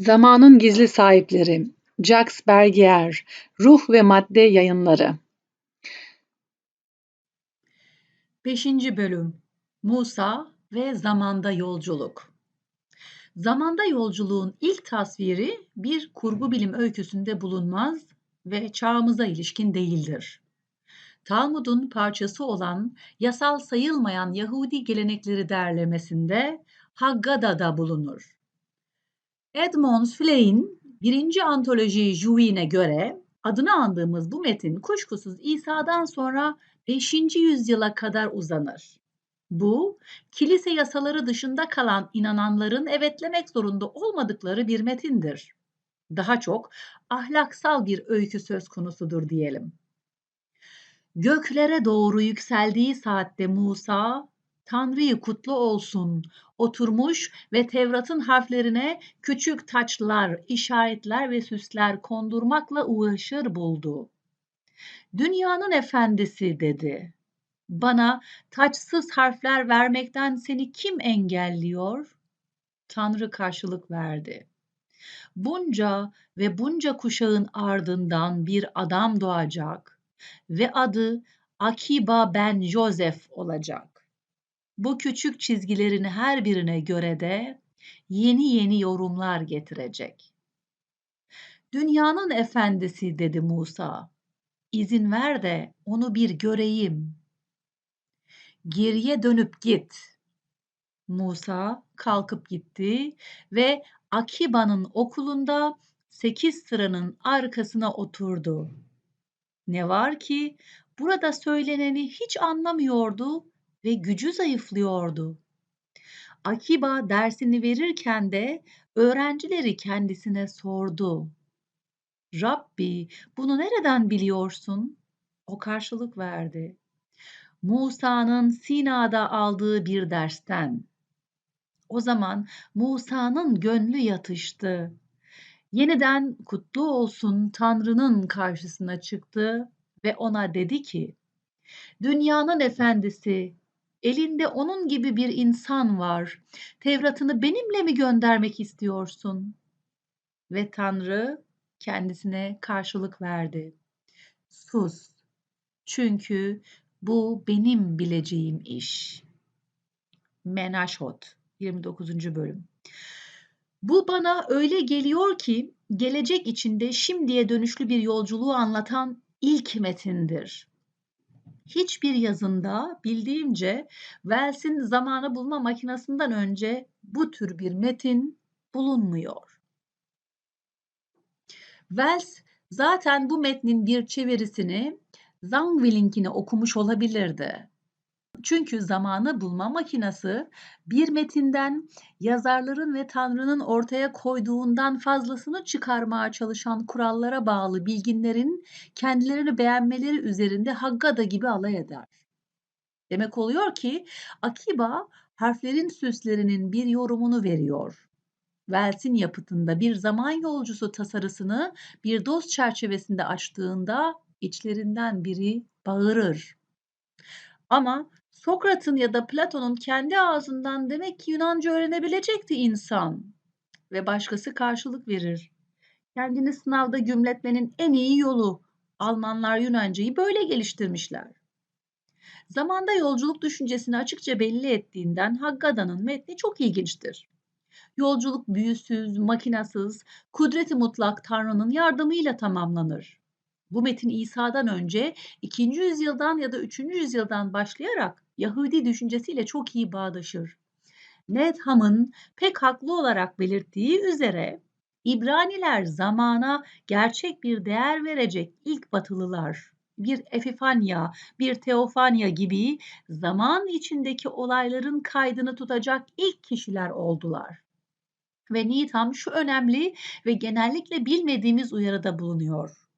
Zamanın Gizli Sahipleri Jacques Bergier Ruh ve Madde Yayınları 5. Bölüm Musa ve Zamanda Yolculuk Zamanda yolculuğun ilk tasviri bir kurgu bilim öyküsünde bulunmaz ve çağımıza ilişkin değildir. Talmud'un parçası olan yasal sayılmayan Yahudi gelenekleri derlemesinde Haggada'da bulunur. Edmond Flein birinci antoloji Juvin'e göre adını andığımız bu metin kuşkusuz İsa'dan sonra 5. yüzyıla kadar uzanır. Bu, kilise yasaları dışında kalan inananların evetlemek zorunda olmadıkları bir metindir. Daha çok ahlaksal bir öykü söz konusudur diyelim. Göklere doğru yükseldiği saatte Musa, Tanrı'yı kutlu olsun, oturmuş ve Tevrat'ın harflerine küçük taçlar, işaretler ve süsler kondurmakla uğraşır buldu. Dünyanın efendisi dedi. Bana taçsız harfler vermekten seni kim engelliyor? Tanrı karşılık verdi. Bunca ve bunca kuşağın ardından bir adam doğacak ve adı Akiba ben Joseph olacak. Bu küçük çizgilerin her birine göre de yeni yeni yorumlar getirecek. Dünyanın efendisi dedi Musa. İzin ver de onu bir göreyim. Geriye dönüp git. Musa kalkıp gitti ve Akiba'nın okulunda sekiz sıranın arkasına oturdu. Ne var ki burada söyleneni hiç anlamıyordu ve gücü zayıflıyordu. Akiba dersini verirken de öğrencileri kendisine sordu. Rabbi, bunu nereden biliyorsun? O karşılık verdi. Musa'nın Sina'da aldığı bir dersten. O zaman Musa'nın gönlü yatıştı. Yeniden kutlu olsun Tanrı'nın karşısına çıktı ve ona dedi ki, Dünyanın efendisi, elinde onun gibi bir insan var. Tevrat'ını benimle mi göndermek istiyorsun? Ve Tanrı kendisine karşılık verdi. Sus. Çünkü bu benim bileceğim iş. Menaşot 29. bölüm. Bu bana öyle geliyor ki gelecek içinde şimdiye dönüşlü bir yolculuğu anlatan ilk metindir. Hiçbir yazında bildiğimce Wells'in zamanı bulma makinesinden önce bu tür bir metin bulunmuyor. Wells zaten bu metnin bir çevirisini Zangwill'inkini okumuş olabilirdi. Çünkü zamanı bulma makinesi bir metinden yazarların ve Tanrı'nın ortaya koyduğundan fazlasını çıkarmaya çalışan kurallara bağlı bilginlerin kendilerini beğenmeleri üzerinde Haggada gibi alay eder. Demek oluyor ki Akiba harflerin süslerinin bir yorumunu veriyor. Wells'in yapıtında bir zaman yolcusu tasarısını bir dost çerçevesinde açtığında içlerinden biri bağırır. Ama Sokrat'ın ya da Platon'un kendi ağzından demek ki Yunanca öğrenebilecekti insan. Ve başkası karşılık verir. Kendini sınavda gümletmenin en iyi yolu. Almanlar Yunancayı böyle geliştirmişler. Zamanda yolculuk düşüncesini açıkça belli ettiğinden Haggada'nın metni çok ilginçtir. Yolculuk büyüsüz, makinasız, kudreti mutlak Tanrı'nın yardımıyla tamamlanır. Bu metin İsa'dan önce 2. yüzyıldan ya da 3. yüzyıldan başlayarak Yahudi düşüncesiyle çok iyi bağdaşır. Nedham'ın pek haklı olarak belirttiği üzere İbraniler zamana gerçek bir değer verecek ilk batılılar bir Epifanya, bir Teofanya gibi zaman içindeki olayların kaydını tutacak ilk kişiler oldular. Ve Needham şu önemli ve genellikle bilmediğimiz uyarıda bulunuyor.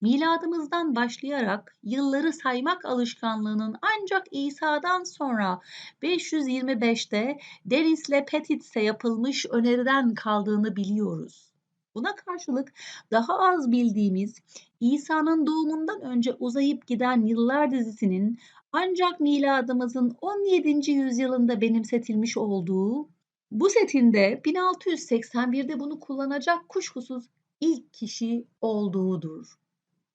Miladımızdan başlayarak yılları saymak alışkanlığının ancak İsa'dan sonra 525'te Denis'le Petit'se yapılmış öneriden kaldığını biliyoruz. Buna karşılık daha az bildiğimiz İsa'nın doğumundan önce uzayıp giden yıllar dizisinin ancak miladımızın 17. yüzyılında benimsetilmiş olduğu Bu setinde 1681'de bunu kullanacak kuşkusuz ilk kişi olduğudur.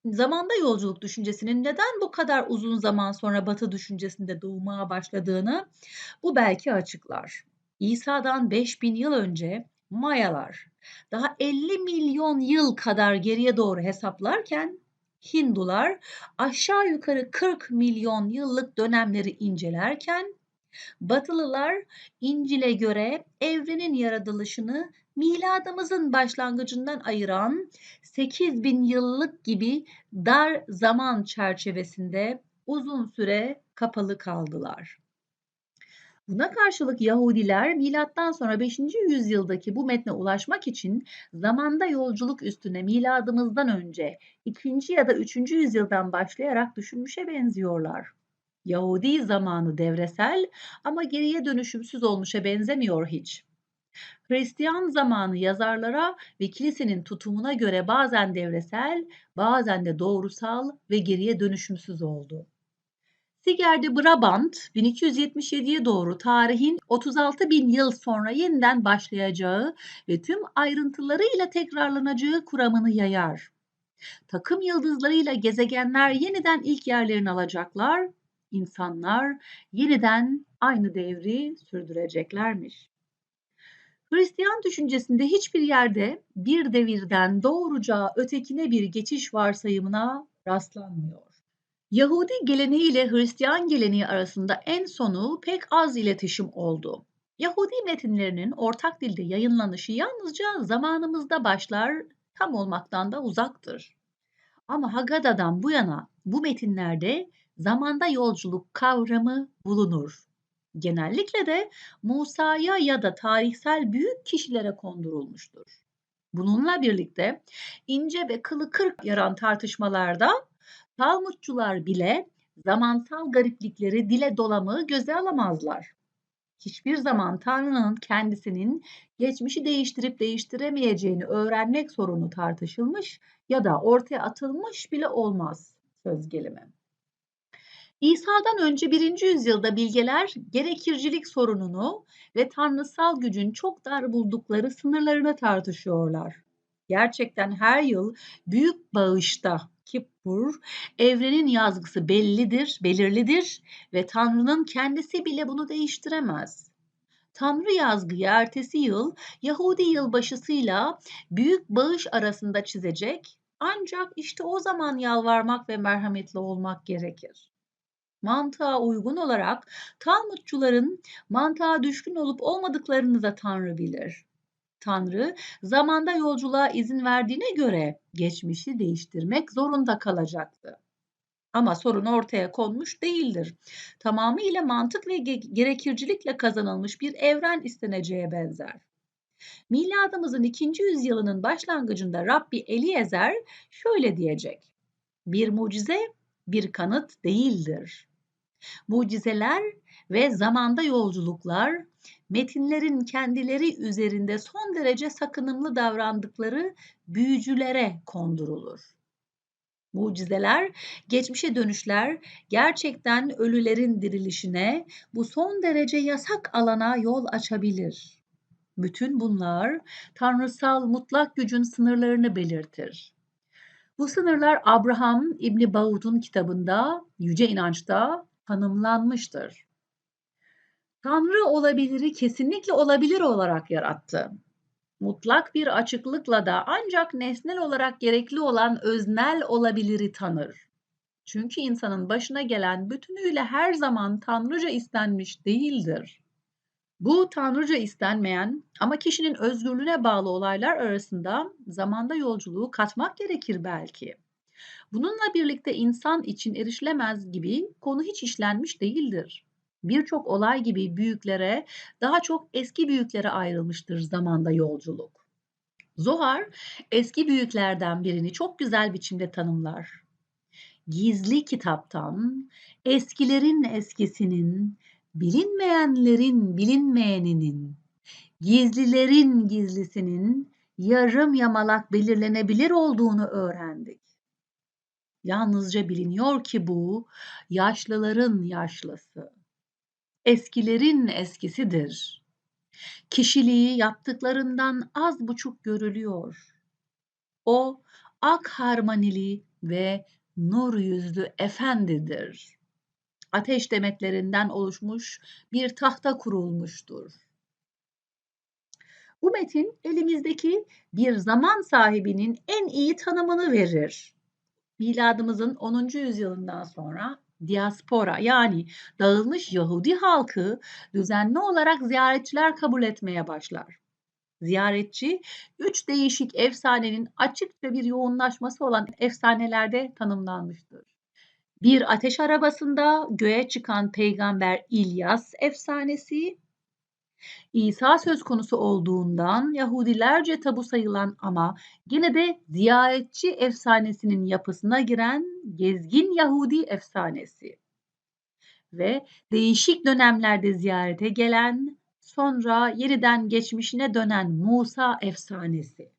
Zamanda yolculuk düşüncesinin neden bu kadar uzun zaman sonra Batı düşüncesinde doğmaya başladığını bu belki açıklar. İsa'dan 5000 yıl önce Mayalar daha 50 milyon yıl kadar geriye doğru hesaplarken Hindular aşağı yukarı 40 milyon yıllık dönemleri incelerken Batılılar İncil'e göre evrenin yaratılışını miladımızın başlangıcından ayıran 8000 yıllık gibi dar zaman çerçevesinde uzun süre kapalı kaldılar. Buna karşılık Yahudiler milattan sonra 5. yüzyıldaki bu metne ulaşmak için zamanda yolculuk üstüne miladımızdan önce 2. ya da 3. yüzyıldan başlayarak düşünmüşe benziyorlar. Yahudi zamanı devresel ama geriye dönüşümsüz olmuşa benzemiyor hiç. Hristiyan zamanı yazarlara ve kilisenin tutumuna göre bazen devresel, bazen de doğrusal ve geriye dönüşümsüz oldu. Siger'de Brabant 1277'ye doğru tarihin 36 bin yıl sonra yeniden başlayacağı ve tüm ayrıntılarıyla tekrarlanacağı kuramını yayar. Takım yıldızlarıyla gezegenler yeniden ilk yerlerini alacaklar, insanlar yeniden aynı devri sürdüreceklermiş. Hristiyan düşüncesinde hiçbir yerde bir devirden doğruca ötekine bir geçiş varsayımına rastlanmıyor. Yahudi geleneği ile Hristiyan geleneği arasında en sonu pek az iletişim oldu. Yahudi metinlerinin ortak dilde yayınlanışı yalnızca zamanımızda başlar, tam olmaktan da uzaktır. Ama Haggada'dan bu yana bu metinlerde zamanda yolculuk kavramı bulunur. Genellikle de Musa'ya ya da tarihsel büyük kişilere kondurulmuştur. Bununla birlikte ince ve kılı kırk yaran tartışmalarda Talmudçular bile zamansal gariplikleri dile dolamı göze alamazlar. Hiçbir zaman Tanrı'nın kendisinin geçmişi değiştirip değiştiremeyeceğini öğrenmek sorunu tartışılmış ya da ortaya atılmış bile olmaz söz gelimi. İsa'dan önce 1. yüzyılda bilgeler gerekircilik sorununu ve tanrısal gücün çok dar buldukları sınırlarını tartışıyorlar. Gerçekten her yıl büyük bağışta Kippur, evrenin yazgısı bellidir, belirlidir ve Tanrı'nın kendisi bile bunu değiştiremez. Tanrı yazgıyı ertesi yıl Yahudi yılbaşısıyla büyük bağış arasında çizecek ancak işte o zaman yalvarmak ve merhametli olmak gerekir. Mantığa uygun olarak Talmudçuların mantığa düşkün olup olmadıklarını da Tanrı bilir. Tanrı zamanda yolculuğa izin verdiğine göre geçmişi değiştirmek zorunda kalacaktı. Ama sorun ortaya konmuş değildir. Tamamıyla mantık ve gerekircilikle kazanılmış bir evren isteneceğe benzer. Miladımızın ikinci yüzyılının başlangıcında Rabbi Eliezer şöyle diyecek. Bir mucize bir kanıt değildir. Mucizeler ve zamanda yolculuklar metinlerin kendileri üzerinde son derece sakınımlı davrandıkları büyücülere kondurulur. Mucizeler, geçmişe dönüşler gerçekten ölülerin dirilişine bu son derece yasak alana yol açabilir. Bütün bunlar tanrısal mutlak gücün sınırlarını belirtir. Bu sınırlar Abraham İbni Bağud'un kitabında Yüce İnanç'ta tanımlanmıştır. Tanrı olabiliri kesinlikle olabilir olarak yarattı. Mutlak bir açıklıkla da ancak nesnel olarak gerekli olan öznel olabiliri tanır. Çünkü insanın başına gelen bütünüyle her zaman tanrıca istenmiş değildir. Bu tanrıca istenmeyen ama kişinin özgürlüğüne bağlı olaylar arasında zamanda yolculuğu katmak gerekir belki. Bununla birlikte insan için erişilemez gibi konu hiç işlenmiş değildir. Birçok olay gibi büyüklere, daha çok eski büyüklere ayrılmıştır zamanda yolculuk. Zohar eski büyüklerden birini çok güzel biçimde tanımlar. Gizli kitaptan, eskilerin eskisinin, bilinmeyenlerin bilinmeyeninin, gizlilerin gizlisinin yarım yamalak belirlenebilir olduğunu öğrendik. Yalnızca biliniyor ki bu yaşlıların yaşlısı eskilerin eskisidir. Kişiliği yaptıklarından az buçuk görülüyor. O ak harmanili ve nur yüzlü efendidir. Ateş demetlerinden oluşmuş bir tahta kurulmuştur. Bu metin elimizdeki bir zaman sahibinin en iyi tanımını verir. Miladımızın 10. yüzyılından sonra diaspora yani dağılmış Yahudi halkı düzenli olarak ziyaretçiler kabul etmeye başlar. Ziyaretçi üç değişik efsanenin açıkça bir yoğunlaşması olan efsanelerde tanımlanmıştır. Bir ateş arabasında göğe çıkan peygamber İlyas efsanesi, İsa söz konusu olduğundan Yahudilerce tabu sayılan ama gene de ziyaretçi efsanesinin yapısına giren gezgin Yahudi efsanesi ve değişik dönemlerde ziyarete gelen sonra yeniden geçmişine dönen Musa efsanesi.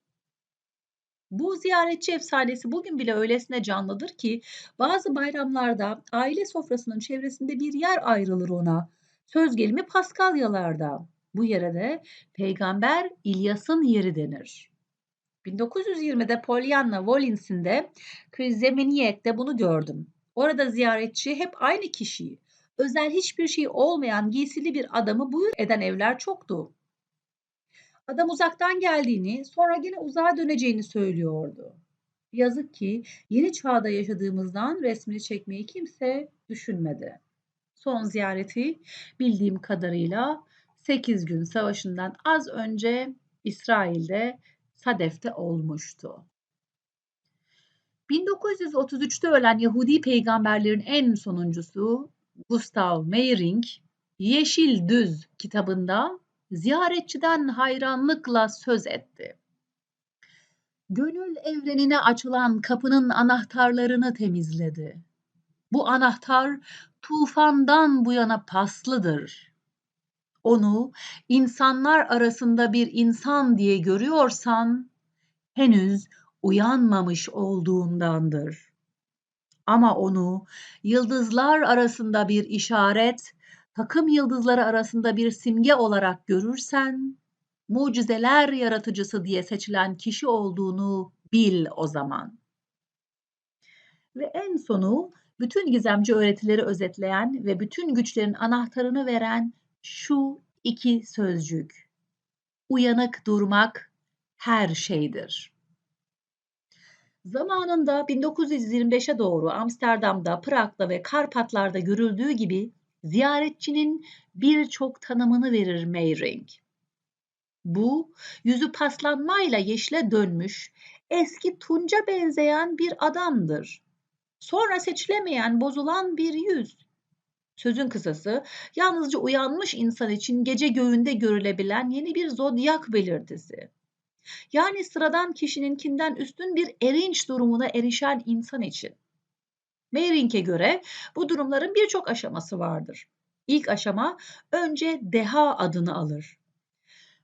Bu ziyaretçi efsanesi bugün bile öylesine canlıdır ki bazı bayramlarda aile sofrasının çevresinde bir yer ayrılır ona. Söz gelimi Paskalyalarda. Bu yere de Peygamber İlyas'ın yeri denir. 1920'de Pollyanna Wallins'inde Chris Zemeniek'te bunu gördüm. Orada ziyaretçi hep aynı kişiyi, özel hiçbir şey olmayan giysili bir adamı buyur eden evler çoktu. Adam uzaktan geldiğini, sonra yine uzağa döneceğini söylüyordu. Yazık ki yeni çağda yaşadığımızdan resmini çekmeyi kimse düşünmedi. Son ziyareti bildiğim kadarıyla 8 gün savaşından az önce İsrail'de Sadef'te olmuştu. 1933'te ölen Yahudi peygamberlerin en sonuncusu Gustav Meyrink, Yeşil Düz kitabında ziyaretçiden hayranlıkla söz etti. Gönül evrenine açılan kapının anahtarlarını temizledi. Bu anahtar tufandan bu yana paslıdır. Onu insanlar arasında bir insan diye görüyorsan henüz uyanmamış olduğundandır. Ama onu yıldızlar arasında bir işaret, takım yıldızları arasında bir simge olarak görürsen, mucizeler yaratıcısı diye seçilen kişi olduğunu bil o zaman. Ve en sonu bütün gizemci öğretileri özetleyen ve bütün güçlerin anahtarını veren şu iki sözcük. Uyanık durmak her şeydir. Zamanında 1925'e doğru Amsterdam'da, Prag'da ve Karpatlar'da görüldüğü gibi ziyaretçinin birçok tanımını verir Meyring. Bu, yüzü paslanmayla yeşile dönmüş, eski tunca benzeyen bir adamdır. Sonra seçilemeyen, bozulan bir yüz. Sözün kısası, yalnızca uyanmış insan için gece göğünde görülebilen yeni bir zodyak belirtisi. Yani sıradan kişininkinden üstün bir erinç durumuna erişen insan için. Meyrink'e göre bu durumların birçok aşaması vardır. İlk aşama önce deha adını alır.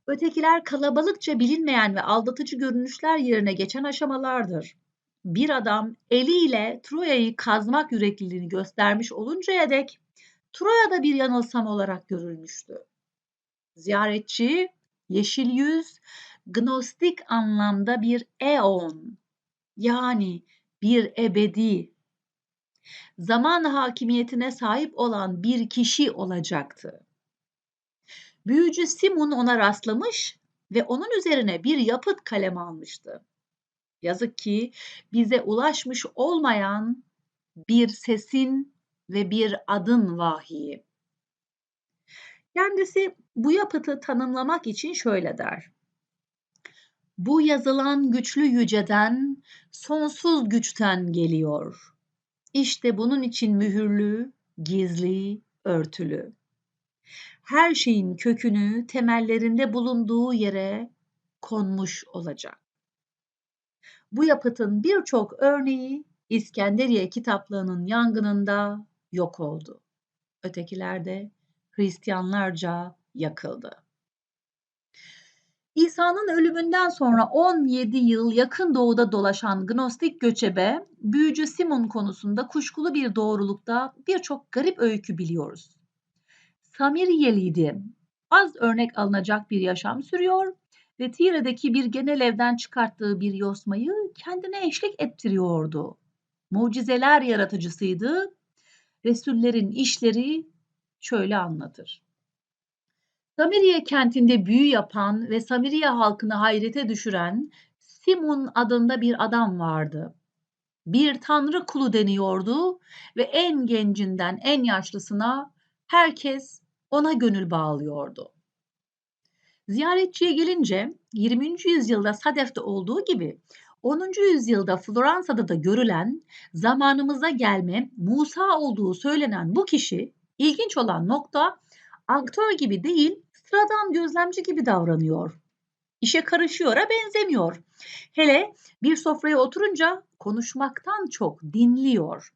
Ötekiler kalabalıkça bilinmeyen ve aldatıcı görünüşler yerine geçen aşamalardır. Bir adam eliyle Troya'yı kazmak yürekliliğini göstermiş oluncaya dek Troya'da bir yanılsam olarak görülmüştü. Ziyaretçi, yeşil yüz, gnostik anlamda bir eon yani bir ebedi zaman hakimiyetine sahip olan bir kişi olacaktı. Büyücü Simon ona rastlamış ve onun üzerine bir yapıt kalem almıştı. Yazık ki bize ulaşmış olmayan bir sesin ve bir adın vahiyi. Kendisi bu yapıtı tanımlamak için şöyle der. Bu yazılan güçlü yüceden, sonsuz güçten geliyor. İşte bunun için mühürlü, gizli, örtülü. Her şeyin kökünü temellerinde bulunduğu yere konmuş olacak. Bu yapıtın birçok örneği İskenderiye kitaplığının yangınında yok oldu. Ötekiler de Hristiyanlarca yakıldı. İsa'nın ölümünden sonra 17 yıl yakın doğuda dolaşan Gnostik göçebe, büyücü Simon konusunda kuşkulu bir doğrulukta birçok garip öykü biliyoruz. Samiriyeliydi. az örnek alınacak bir yaşam sürüyor ve Tire'deki bir genel evden çıkarttığı bir yosmayı kendine eşlik ettiriyordu. Mucizeler yaratıcısıydı. Resullerin işleri şöyle anlatır. Samiriye kentinde büyü yapan ve Samiriye halkını hayrete düşüren Simun adında bir adam vardı. Bir tanrı kulu deniyordu ve en gencinden en yaşlısına herkes ona gönül bağlıyordu. Ziyaretçiye gelince 20. yüzyılda Sadef'te olduğu gibi 10. yüzyılda Floransa'da da görülen zamanımıza gelme Musa olduğu söylenen bu kişi ilginç olan nokta aktör gibi değil sıradan gözlemci gibi davranıyor. İşe karışıyora benzemiyor. Hele bir sofraya oturunca konuşmaktan çok dinliyor.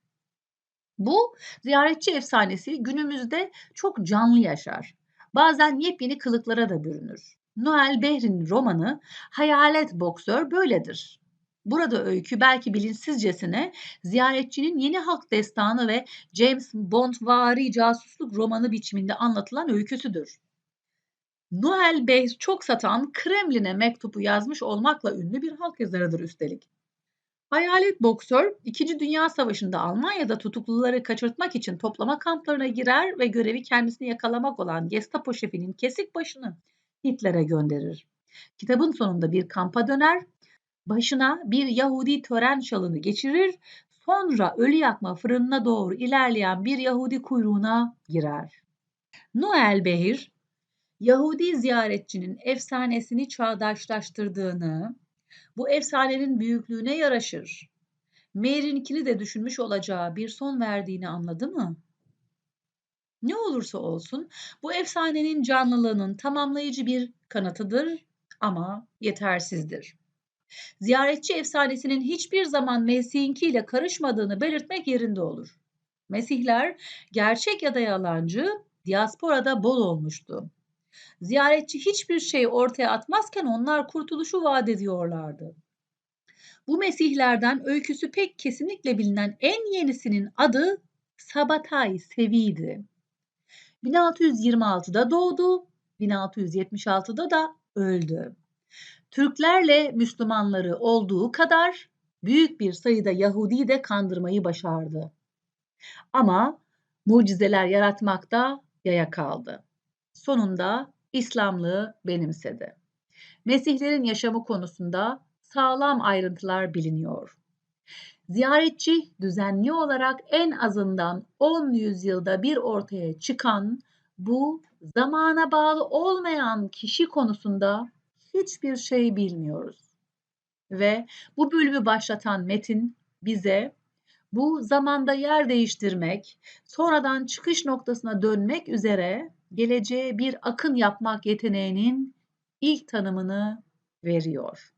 Bu ziyaretçi efsanesi günümüzde çok canlı yaşar. Bazen yepyeni kılıklara da bürünür. Noel Behri'nin romanı Hayalet Boksör böyledir. Burada öykü belki bilinçsizcesine ziyaretçinin yeni halk destanı ve James Bond vari casusluk romanı biçiminde anlatılan öyküsüdür. Noel Bey çok satan Kremlin'e mektubu yazmış olmakla ünlü bir halk yazarıdır üstelik. Hayalet boksör 2. Dünya Savaşı'nda Almanya'da tutukluları kaçırtmak için toplama kamplarına girer ve görevi kendisini yakalamak olan Gestapo şefinin kesik başını Hitler'e gönderir. Kitabın sonunda bir kampa döner, başına bir Yahudi tören şalını geçirir, sonra ölü yakma fırınına doğru ilerleyen bir Yahudi kuyruğuna girer. Noel Behir, Yahudi ziyaretçinin efsanesini çağdaşlaştırdığını, bu efsanenin büyüklüğüne yaraşır. Mary'inkini de düşünmüş olacağı bir son verdiğini anladı mı? Ne olursa olsun bu efsanenin canlılığının tamamlayıcı bir kanatıdır ama yetersizdir. Ziyaretçi efsanesinin hiçbir zaman Mesih'inkiyle karışmadığını belirtmek yerinde olur. Mesihler gerçek ya da yalancı diasporada bol olmuştu. Ziyaretçi hiçbir şey ortaya atmazken onlar kurtuluşu vaat ediyorlardı. Bu mesihlerden öyküsü pek kesinlikle bilinen en yenisinin adı Sabatay Sevi'ydi. 1626'da doğdu, 1676'da da öldü. Türklerle Müslümanları olduğu kadar büyük bir sayıda Yahudi de kandırmayı başardı. Ama mucizeler yaratmakta yaya kaldı. Sonunda İslamlığı benimsedi. Mesihlerin yaşamı konusunda sağlam ayrıntılar biliniyor. Ziyaretçi düzenli olarak en azından 10 yüzyılda bir ortaya çıkan bu zamana bağlı olmayan kişi konusunda hiçbir şey bilmiyoruz. Ve bu bölümü başlatan metin bize bu zamanda yer değiştirmek, sonradan çıkış noktasına dönmek üzere geleceğe bir akın yapmak yeteneğinin ilk tanımını veriyor.